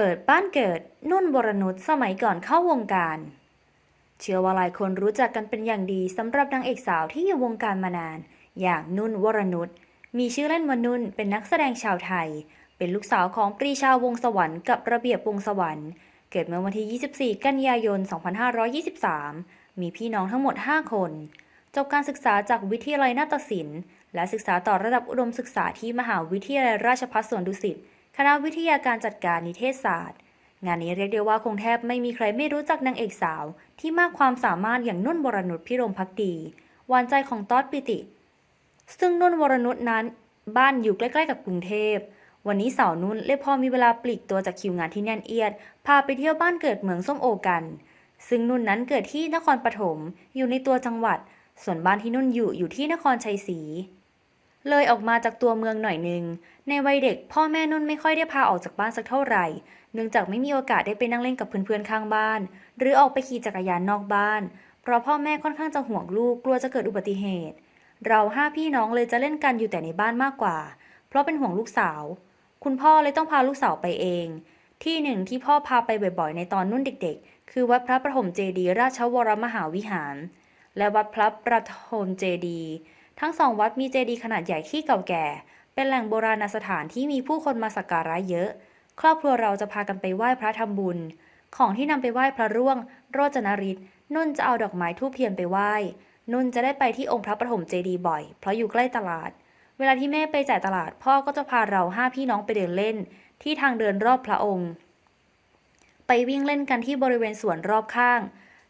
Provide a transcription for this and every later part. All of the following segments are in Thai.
เปิดบ้านเกิดนุ่นวรนุชสมัยก่อนเข้าวงการ เชื่อว่าหลายคนรู้จักกันเป็นอย่างดีสำหรับนางเอกสาวที่อยู่วงการมานาน อย่างนุ่นวรนุชมีชื่อเล่นว่านุ่นเป็นนักแสดงชาวไทย เป็นลูกสาวของปรีชาวงศ์สวรรค์กับระเบียบวงศ์สวรรค์ เกิดเมื่อวันที่ 24 กันยายน 2523 มีพี่น้องทั้งหมด 5 คน จบการศึกษาจากวิทยาลัยนาฏศิลป์ และศึกษาต่อระดับอุดมศึกษาที่มหาวิทยาลัยราชภัฏสวนดุสิต คณะวิทยาการจัดการนิเทศศาสตร์ งานนี้เรียกได้ว่าคงแทบไม่มีใครไม่รู้จักนางเอกสาว ที่มากความสามารถอย่างนุ่นวรนุชพิรมพักดีหวานใจของต๊อดปิติ ซึ่งนุ่นวรนุชนั้นบ้านอยู่ใกล้ๆกับกรุงเทพวันนี้สาวนุ่นเลยพอมีเวลาปลีกตัวจากคิวงานที่แน่นเอียด พาไปเที่ยวบ้านเกิดเมืองส้มโอกัน ซึ่งนุ่นนั้นเกิดที่นครปฐมอยู่ในตัวจังหวัด ส่วนบ้านที่นุ่นอยู่อยู่ที่นครชัยศรี เลยออกมาจากตัวเมืองหน่อยหนึง ในวัยเด็กพ่อแม่นุ่นไม่ค่อยได้พาออกจากบ้านสักเท่าไหร่ เนื่องจากไม่มีโอกาสได้ไปนั่งเล่นกับเพื่อนๆข้างบ้าน หรือออกไปขี่จักรยานนอกบ้าน เพราะพ่อแม่ค่อนข้างจะห่วงลูกกลัวจะเกิดอุบัติเหตุ เราห้าพี่น้องเลยจะเล่นกันอยู่แต่ในบ้านมากกว่า เพราะเป็นห่วงลูกสาว คุณพ่อเลยต้องพาลูกสาวไปเอง ที่หนึ่งที่พ่อพาไปบ่อยๆ ในตอนนุ่นเด็ก ๆ คือวัดพระประถมเจดี ราชวรมหาวิหาร และวัดพระประถมเจดี ทั้งสองวัดมีเจดีย์ขนาดใหญ่ที่เก่าแก่ เป็นแหล่งโบราณสถานที่มีผู้คนมาสักการะเยอะ ครอบครัวเราจะพากันไปไหว้พระทำบุญ ของที่นำไปไหว้พระร่วง โรจนฤทธิ์นุ่นจะเอาดอกไม้ทูบเทียนไปไหว้ นุ่นจะได้ไปที่องค์พระประถมเจดีย์บ่อย เพราะอยู่ใกล้ตลาด เวลาที่แม่ไปจ่ายตลาดพ่อก็จะพาเราห้าพี่น้องไปเดินเล่น ที่ทางเดินรอบพระองค์ ไปวิ่งเล่นกันที่บริเวณสวนรอบข้าง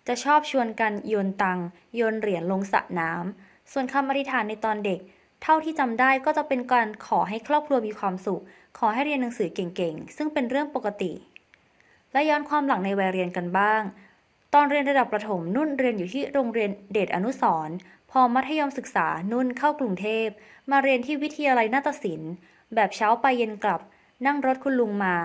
จะชอบชวนกันโยนตังโยนเหรียญลงสระน้ำ ส่วนคำอธิษฐานในตอนเด็ก เท่าที่จำได้ก็จะเป็นการขอให้ครอบครัวมีความสุข ขอให้เรียนหนังสือเก่งๆ ซึ่งเป็นเรื่องปกติ และย้อนความหลังในวัยเรียนกันบ้าง ตอนเรียนระดับประถมนุ่นเรียนอยู่ที่โรงเรียนเดชอนุสรพอมัธยมศึกษานุ่นเข้ากรุงเทพ มาเรียนที่วิทยาลัยนาฏศิลป์แบบเช้าไปเย็นกลับ นั่งรถคุณลุงมา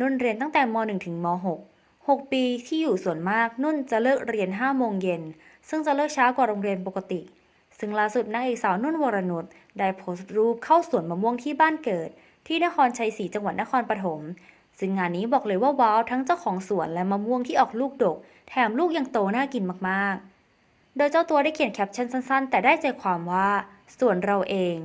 นุ่นเรียนตั้งแต่ม .1 ถึงม .6 6 ปีที่อยู่ส่วนมากนุ่นจะเลิกเรียน 5 โมงเย็น ซึ่งจะเลิกช้ากว่าโรงเรียนปกติ ซึ่งล่าสุดนางเอกสาวนุ่นวรนุชได้โพสต์รูปเข้าสวนมะม่วงที่บ้านเกิด ที่นครชัยศรีจังหวัดนครปฐมซึ่งงานนี้บอกเลยว่าว้าวทั้งเจ้าของสวนและมะม่วงที่ออกลูกดก แถมลูกยังโตน่ากินมากๆ โดยเจ้าตัวได้เขียนแคปชั่นสั้นๆ แต่ได้ใจความว่าส่วนเราเอง